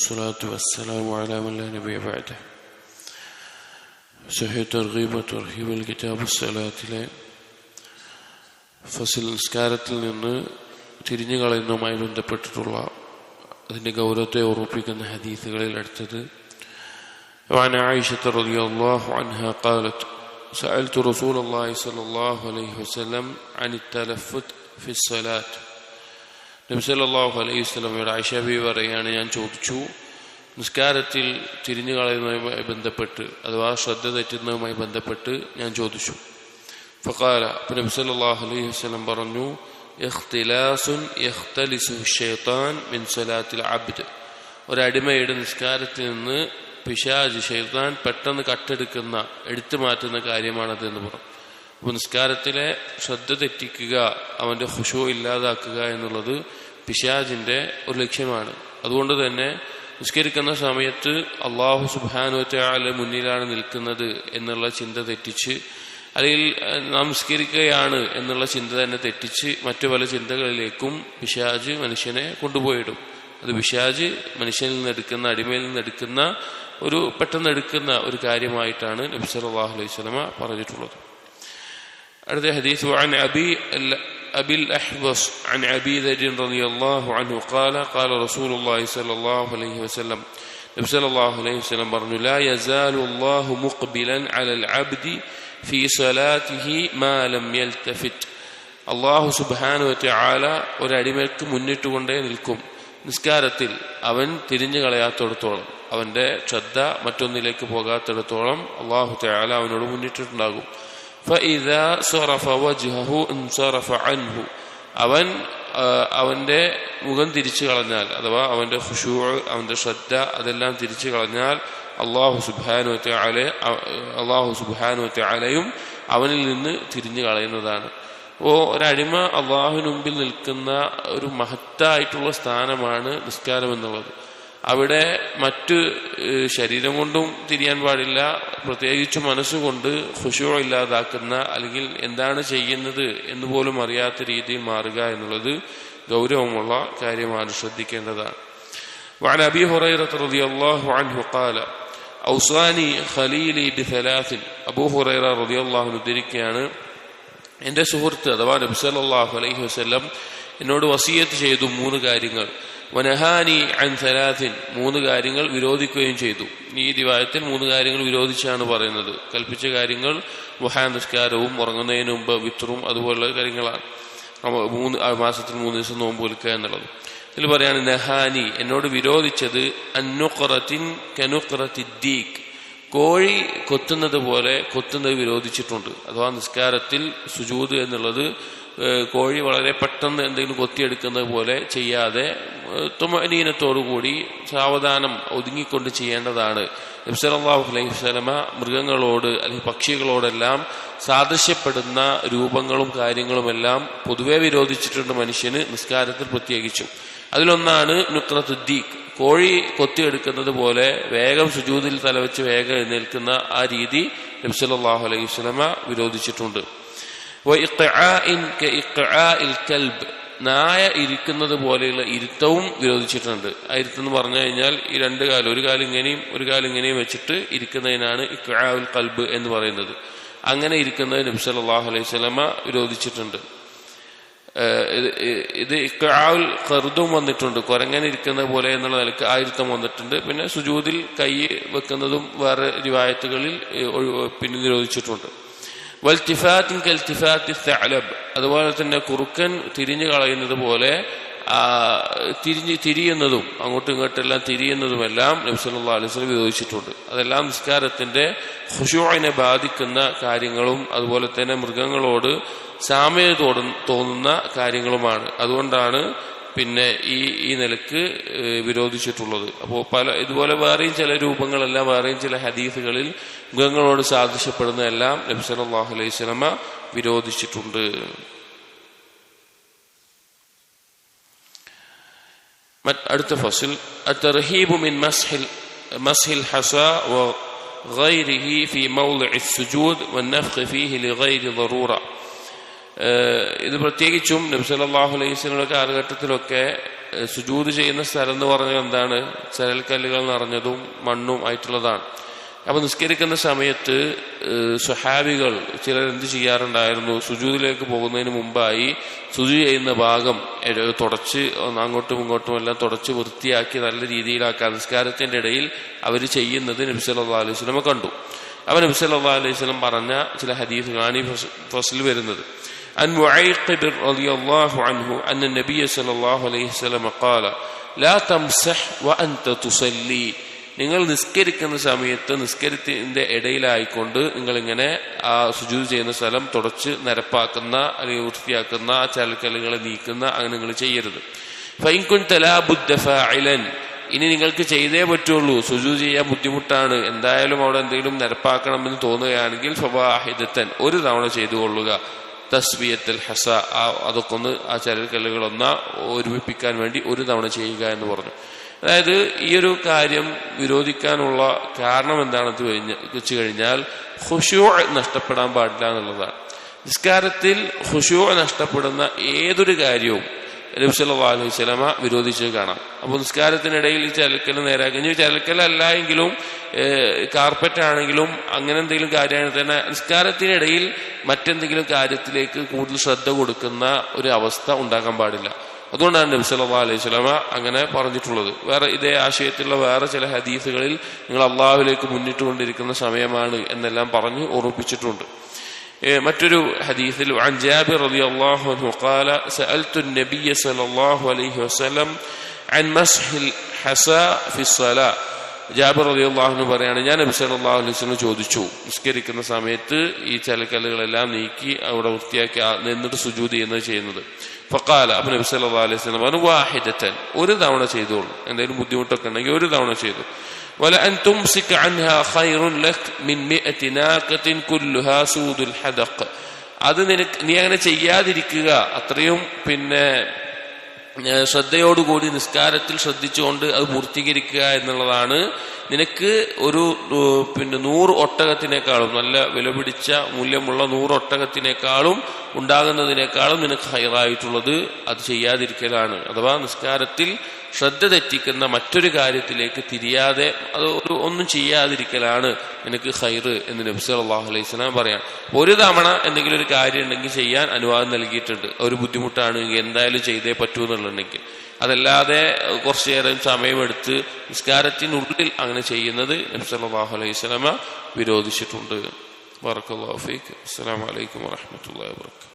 والصلاة والسلام على من لا نبي بعده صحيح ترغيب وترهيب الكتاب الصلاة ഫസിൽ നിസ്കാരത്തിൽ നിന്ന് തിരിഞ്ഞു കളയുന്നതുമായി ബന്ധപ്പെട്ടിട്ടുള്ള അതിന്റെ ഗൗരവത്തെ ഓർമ്മിപ്പിക്കുന്ന ഹദീസുകളിൽ അടുത്തത് وعن عائشة رضي الله عنها قالت سألت رسول الله صلى الله عليه وسلم عن التلفت في الصلاة നബി സല്ലല്ലാഹു അലൈഹി വസല്ലമയുടെ ഐഷബി ബി പറയാണ് ഞാൻ ചോദിച്ചു നിസ്കാരത്തിൽ തിരിഞ്ഞു കളയുന്നതുമായി ബന്ധപ്പെട്ട് അഥവാ ശ്രദ്ധ തെറ്റുന്നതുമായി ബന്ധപ്പെട്ട് ഞാൻ ചോദിച്ചു. ഫക്കാല അപ്പം നബി സല്ലല്ലാഹു അലൈഹി വസ്ലം പറഞ്ഞു മിൻ ഒരടിമയുടെ നിസ്കാരത്തിൽ നിന്ന് പിശാജ് ഷെയ്ത്താൻ പെട്ടെന്ന് കട്ടെടുക്കുന്ന എടുത്തു മാറ്റുന്ന കാര്യമാണത് എന്ന് പറഞ്ഞു. നിസ്കാരത്തിലെ ശ്രദ്ധ തെറ്റിക്കുക അവന്റെ ഹുഷു ഇല്ലാതാക്കുക എന്നുള്ളത് പിശാജിന്റെ ഒരു ലക്ഷ്യമാണ്. അതുകൊണ്ട് തന്നെ നിസ്കരിക്കുന്ന സമയത്ത് അള്ളാഹു സുബാനുവറ്റയാളെ മുന്നിലാണ് നിൽക്കുന്നത് എന്നുള്ള ചിന്ത തെറ്റിച്ച് അല്ലെങ്കിൽ നാം നിസ്കരിക്കുകയാണ് എന്നുള്ള ചിന്ത തന്നെ തെറ്റിച്ച് മറ്റു പല ചിന്തകളിലേക്കും പിശാജ് മനുഷ്യനെ കൊണ്ടുപോയിടും. അത് പിശാജ് മനുഷ്യനിൽ നിന്ന് എടുക്കുന്ന അടിമയിൽ നിന്ന് എടുക്കുന്ന ഒരു പെട്ടെന്ന് എടുക്കുന്ന ഒരു കാര്യമായിട്ടാണ് നബി അള്ളാഹു അലൈഹി സ്വലമ പറഞ്ഞിട്ടുള്ളത്. അടുത്ത ഹദീസ് عن أبي أبي الأحوص عن أبي ذر رضي الله عنه قال قال رسول الله صلى الله عليه وسلم نبي صلى الله عليه وسلم പറഞ്ഞു لا يزال الله مقبلا على العبد في صلاته ما لم يلتفت അള്ളാഹു സുബാനു വറ്റ ഒരടിമയ്ക്ക് മുന്നിട്ടുകൊണ്ടേ നിൽക്കും നിസ്കാരത്തിൽ അവൻ തിരിഞ്ഞു കളയാത്തിടത്തോളം അവന്റെ ശ്രദ്ധ മറ്റൊന്നിലേക്ക് പോകാത്തിടത്തോളം അള്ളാഹു തയാല അവനോട് മുന്നിട്ടിട്ടുണ്ടാകും ഫഇദാ സറഫ വജ്ഹഹു സറഫ അൻഹു അവൻ അവന്റെ മുഖം തിരിച്ചു കളഞ്ഞാൽ അഥവാ അവന്റെ ഹുഷൂ അവന്റെ ശ്രദ്ധ അതെല്ലാം തിരിച്ചു കളഞ്ഞാൽ അള്ളാഹു സുബാനുവത്തെ അലെ അള്ളാഹു സുബാനുവത്തെ അലയും അവനിൽ നിന്ന് തിരിഞ്ഞു കളയുന്നതാണ്. ഓ ഒരടിമ അള്ളാഹുവിന് നിൽക്കുന്ന ഒരു മഹത്തായിട്ടുള്ള സ്ഥാനമാണ് നിസ്കാരം എന്നുള്ളത് അവിടെ മറ്റ് ശരീരം കൊണ്ടും തിരിയാൻ പാടില്ല പ്രത്യേകിച്ച് മനസ്സുകൊണ്ട് ഖുശോ ഇല്ലാതാക്കുന്ന അല്ലെങ്കിൽ എന്താണ് ചെയ്യുന്നത് എന്ന് പോലും അറിയാത്ത രീതിയിൽ മാറുക എന്നുള്ളത് ഗൗരവമുള്ള കാര്യമാണ് ശ്രദ്ധിക്കേണ്ടതാണ് وعن أبي هريرة رضي الله عنه قال أوصاني خليلي بثلاث أبو هريرة رضي الله عنه ധരിക്കുകയാണ് എൻ്റെ സുഹൃത്ത് അഥവാ നബി സല്ലല്ലാഹു അലൈഹി വസല്ലം എന്നോട് വസീയത്ത് ചെയ്തു മൂന്ന് കാര്യങ്ങൾ വനഹാനി അൻ മൂന്ന് കാര്യങ്ങൾ വിരോധിക്കുകയും ചെയ്തു. ഈ ദിവായത്തിൽ മൂന്ന് കാര്യങ്ങൾ വിരോധിച്ചാണ് പറയുന്നത്. കൽപ്പിച്ച കാര്യങ്ങൾ വഹാ നിസ്കാരവും ഉറങ്ങുന്നതിന് മുമ്പ് വിത്രും അതുപോലുള്ള കാര്യങ്ങളാണ്. മൂന്ന് മാസത്തിൽ മൂന്ന് ദിവസം നോമ്പ് വിൽക്കുക എന്നുള്ളത്. ഇതിൽ പറയാണ് നഹാനി എന്നോട് വിരോധിച്ചത് അന്നുഖറത്തിൻ കനുഖറത്തിദ്ദീഖ് കോഴി കൊത്തുന്നത് പോലെ കൊത്തുന്നത് വിരോധിച്ചിട്ടുണ്ട്. അഥവാ നിസ്കാരത്തിൽ സുജൂത് എന്നുള്ളത് കോഴി വളരെ പെട്ടെന്ന് എന്തെങ്കിലും കൊത്തിയെടുക്കുന്നത് പോലെ ചെയ്യാതെ തുമനീനത്തോടുകൂടി സാവധാനം ഒതുങ്ങിക്കൊണ്ട് ചെയ്യേണ്ടതാണ്. നബ്സലാഹു അലൈഹി സ്വലമ മൃഗങ്ങളോട് അല്ലെങ്കിൽ പക്ഷികളോടെല്ലാം സാദൃശ്യപ്പെടുന്ന രൂപങ്ങളും കാര്യങ്ങളുമെല്ലാം പൊതുവെ വിരോധിച്ചിട്ടുണ്ട് മനുഷ്യന് നിസ്കാരത്തിൽ പ്രത്യേകിച്ചും. അതിലൊന്നാണ് നുക്രത്തുദ്ദീഖ്. കോഴി കൊത്തിയെടുക്കുന്നത് പോലെ വേഗം സുജൂതിൽ തലവെച്ച് വേഗം എഴുന്നേൽക്കുന്ന ആ രീതി നബ്സലാഹു അലൈഹി സ്വലമ വിരോധിച്ചിട്ടുണ്ട്. നായ ഇരിക്കുന്നത് പോലെയുള്ള ഇരുത്തവും വിരോധിച്ചിട്ടുണ്ട്. ആ ഇരുത്തം എന്ന് പറഞ്ഞു കഴിഞ്ഞാൽ ഈ രണ്ട് കാലം ഒരു കാലം ഇങ്ങനെയും ഒരു കാലം ഇങ്ങനെയും വെച്ചിട്ട് ഇരിക്കുന്നതിനാണ് ഇക്രാവുൽ കൽബ് എന്ന് പറയുന്നത്. അങ്ങനെ ഇരിക്കുന്നത് നബി സല്ലല്ലാഹു അലൈഹി സ്വലമ വിരോധിച്ചിട്ടുണ്ട്. ഇത് ഇക്രാവുൽ കറുതും വന്നിട്ടുണ്ട്. കുരങ്ങനെ ഇരിക്കുന്ന പോലെ എന്നുള്ള നിലയ്ക്ക് ആയിരുത്തം വന്നിട്ടുണ്ട്. പിന്നെ സുജൂതിൽ കൈ വെക്കുന്നതും വേറെ റിവായത്തുകളിൽ പിന്നെ നിരോധിച്ചിട്ടുണ്ട്. വൽത്തിഫാത്തിൻ കൽത്തിഫാത്തി സഅലബ് അതുപോലെ തന്നെ കുറുക്കൻ തിരിഞ്ഞു കളയുന്നത് പോലെ തിരിഞ്ഞ് തിരിയുന്നതും അങ്ങോട്ടും ഇങ്ങോട്ടെല്ലാം തിരിയുന്നതുമെല്ലാം നബ്സല്ലാ അലൈഹി വിരോധിച്ചിട്ടുണ്ട്. അതെല്ലാം നിസ്കാരത്തിന്റെ ഖുഷൂഇനെ ബാധിക്കുന്ന കാര്യങ്ങളും അതുപോലെ തന്നെ മൃഗങ്ങളോട് സാമ്യത തോന്നുന്ന കാര്യങ്ങളുമാണ്. അതുകൊണ്ടാണ് പിന്നെ ഈ ഈ നിലക്ക് വിരോധിച്ചിട്ടുള്ളത് അപ്പോൾ പല ഇതുപോലെ വേറെയും ചില രൂപങ്ങളെല്ലാം വേറെയും ചില ഹദീസുകളിൽ മൃഗങ്ങളോട് സാദൃശ്യപ്പെടുന്നതെല്ലാം നബി സല്ലല്ലാഹു അലൈഹി സ്വലമ വിരോധിച്ചിട്ടുണ്ട് അടുത്ത ഫസിൽ الترهيب من مسح مسح الحصى وغيره في موضع السجود والنفخ فيه لغير ضروره ഇത് പ്രത്യേകിച്ചും നബ്സലാഹു സല്ലല്ലാഹു അലൈഹി വസല്ലമയുടെ കാലഘട്ടത്തിലൊക്കെ സുജൂത് ചെയ്യുന്ന സ്ഥലം എന്ന് പറഞ്ഞാൽ എന്താണ്? ചരൽക്കല്ലുകൾ നിറഞ്ഞതും മണ്ണും ആയിട്ടുള്ളതാണ്. അപ്പൊ നിസ്കരിക്കുന്ന സമയത്ത് സ്വഹാബികൾ ചിലർ എന്ത് ചെയ്യാറുണ്ടായിരുന്നു? സുജൂതിലേക്ക് പോകുന്നതിന് മുമ്പായി സുജു ചെയ്യുന്ന ഭാഗം തുടച്ച് അങ്ങോട്ടും ഇങ്ങോട്ടും എല്ലാം തുടച്ച് വൃത്തിയാക്കി നല്ല രീതിയിലാക്കി നിസ്കാരത്തിന്റെ ഇടയിൽ അവർ ചെയ്യുന്നത് നബി സല്ലല്ലാഹു അലൈഹി സ്വലമ കണ്ടു. അവൻ നബി സല്ലല്ലാഹു അലൈഹി സ്വലം പറഞ്ഞ ചില ഹദീസ് ഈ ഫസ്- ഫസ്ലിൽ വരുന്നത്. عن معيقب رضي الله عنه أن النبي صلى الله عليه وسلم قال لا تمسح وأنت تصلي നിങ്ങൾ നിസ്കരിക്കുന്ന സമയത്ത് നിസ്കരിത്തിന്റെ ഇടയിലായിക്കൊണ്ട് നിങ്ങൾ ഇങ്ങനെ ആ സുജൂത് ചെയ്യുന്ന സ്ഥലം തുടച്ച് നിരപ്പാക്കുന്ന അല്ലെങ്കിൽ വൃത്തിയാക്കുന്ന ആ ചലക്കലുകളെ നീക്കുന്ന അങ്ങനെ നിങ്ങൾ ചെയ്യരുത് ഫൈൻകുൻ തലാബുദ്ദ ഫാഇലൻ ഇനി നിങ്ങൾക്ക് ചെയ്തേ പറ്റുള്ളൂ സുജു ചെയ്യാൻ ബുദ്ധിമുട്ടാണ് എന്തായാലും അവിടെ എന്തെങ്കിലും നിരപ്പാക്കണമെന്ന് തോന്നുകയാണെങ്കിൽ ഫവാഹിദത്തൻ ഒരു തവണ ചെയ്തു കൊള്ളുക തസ്ബിയത്തിൽ ഹസ. ആ അതൊക്കെ ഒന്ന് ആ ചരൽക്കല്ലുകളൊന്ന് ഒരുമിപ്പിക്കാൻ വേണ്ടി ഒരു തവണ ചെയ്യുക എന്ന് പറഞ്ഞു. അതായത് ഈ ഒരു കാര്യം വിരോധിക്കാനുള്ള കാരണം എന്താണെന്ന് കഴിഞ്ഞ വെച്ച് കഴിഞ്ഞാൽ ഹുഷു നഷ്ടപ്പെടാൻ പാടില്ല എന്നുള്ളതാണ്. നിസ്കാരത്തിൽ ഹുഷു നഷ്ടപ്പെടുന്ന ഏതൊരു കാര്യവും നബ്സല്ലാ അലൈഹി സ്വലമ വിരോധിച്ച് കാണാം. അപ്പോൾ നിസ്കാരത്തിനിടയിൽ ഈ ചലക്കൽ നേരാക്കി ചലക്കലല്ല എങ്കിലും കാർപ്പറ്റ് ആണെങ്കിലും അങ്ങനെ എന്തെങ്കിലും കാര്യമാണ് തന്നെ നിസ്കാരത്തിനിടയിൽ മറ്റെന്തെങ്കിലും കാര്യത്തിലേക്ക് കൂടുതൽ ശ്രദ്ധ കൊടുക്കുന്ന ഒരു അവസ്ഥ ഉണ്ടാക്കാൻ പാടില്ല. അതുകൊണ്ടാണ് നബി സല്ലാ അലൈഹി സ്വലമ അങ്ങനെ പറഞ്ഞിട്ടുള്ളത്. വേറെ ഇതേ ആശയത്തിലുള്ള വേറെ ചില ഹദീസുകളിൽ നിങ്ങൾ അള്ളാഹുലേക്ക് മുന്നിട്ടുകൊണ്ടിരിക്കുന്ന സമയമാണ് എന്നെല്ലാം പറഞ്ഞ് ഓർമ്മിപ്പിച്ചിട്ടുണ്ട്. മറ്റൊരു ഹദീസിൽ عن جابر رضي الله عنه قال سألت النبي صلى الله عليه وسلم عن مسح الحساء في الصلاة ജാബിർ റതി അള്ളാഹുന് പറയാണ് ഞാൻ നബി സല്ലല്ലാഹു അലൈഹി വസല്ലം ചോദിച്ചു നിസ്കരിക്കുന്ന സമയത്ത് ഈ ചലക്കല്ലുകളെല്ലാം നീക്കി അവിടെ വൃത്തിയാക്കി ആ നിന്നിട്ട് സുജൂദ് ചെയ്യുന്നത് ചെയ്യുന്നത് ഫക്കാല അപ്പൊ നബി സല്ലല്ലാഹു അലൈഹി വസല്ലം പറഞ്ഞു വാഹിദത്തൻ ഒരു തവണ ചെയ്തോളൂ എന്തെങ്കിലും ബുദ്ധിമുട്ടൊക്കെ ഉണ്ടെങ്കിൽ ഒരു തവണ ചെയ്തു ولأن تمسك عنها خير لك من مئة ناقة كلها سود الحدق അത് നിനക്ക് നീ അങ്ങനെ ചെയ്യാതിരിക്കുക അത്രയും പിന്നെ ഏഹ് ശ്രദ്ധയോടുകൂടി നിസ്കാരത്തിൽ ശ്രദ്ധിച്ചുകൊണ്ട് അത് പൂർത്തീകരിക്കുക എന്നുള്ളതാണ് നിനക്ക് ഒരു ഏഹ് പിന്നെ നൂറ് ഒട്ടകത്തിനേക്കാളും നല്ല വിലപിടിച്ച മൂല്യമുള്ള നൂറ് ഒട്ടകത്തിനേക്കാളും ഉണ്ടാകുന്നതിനേക്കാളും നിനക്ക് ഹൈറായിട്ടുള്ളത് അത് ചെയ്യാതിരിക്കലാണ്. അഥവാ നിസ്കാരത്തിൽ ശ്രദ്ധ തെറ്റിക്കുന്ന മറ്റൊരു കാര്യത്തിലേക്ക് തിരിയാതെ അത് ഒരു ഒന്നും ചെയ്യാതിരിക്കലാണ് നിനക്ക് ഹൈറ് എന്ന് നബി അള്ളാഹു അലൈഹി സ്വലാം പറയാം. ഒരു തവണ എന്തെങ്കിലും ഒരു കാര്യം ഉണ്ടെങ്കിൽ ചെയ്യാൻ അനുവാദം നൽകിയിട്ടുണ്ട്. ഒരു ബുദ്ധിമുട്ടാണ് എന്തായാലും ചെയ്തേ പറ്റൂ എന്നുള്ളുണ്ടെങ്കിൽ അതല്ലാതെ കുറച്ചു നേരം സമയമെടുത്ത് നിസ്കാരത്തിനുള്ളിൽ അങ്ങനെ ചെയ്യുന്നത് നബി അള്ളാഹു അലൈഹി സ്വലാമ വിരോധിച്ചിട്ടുണ്ട്. بارك الله فيك. السلام عليكم ورحمة الله وبركاته.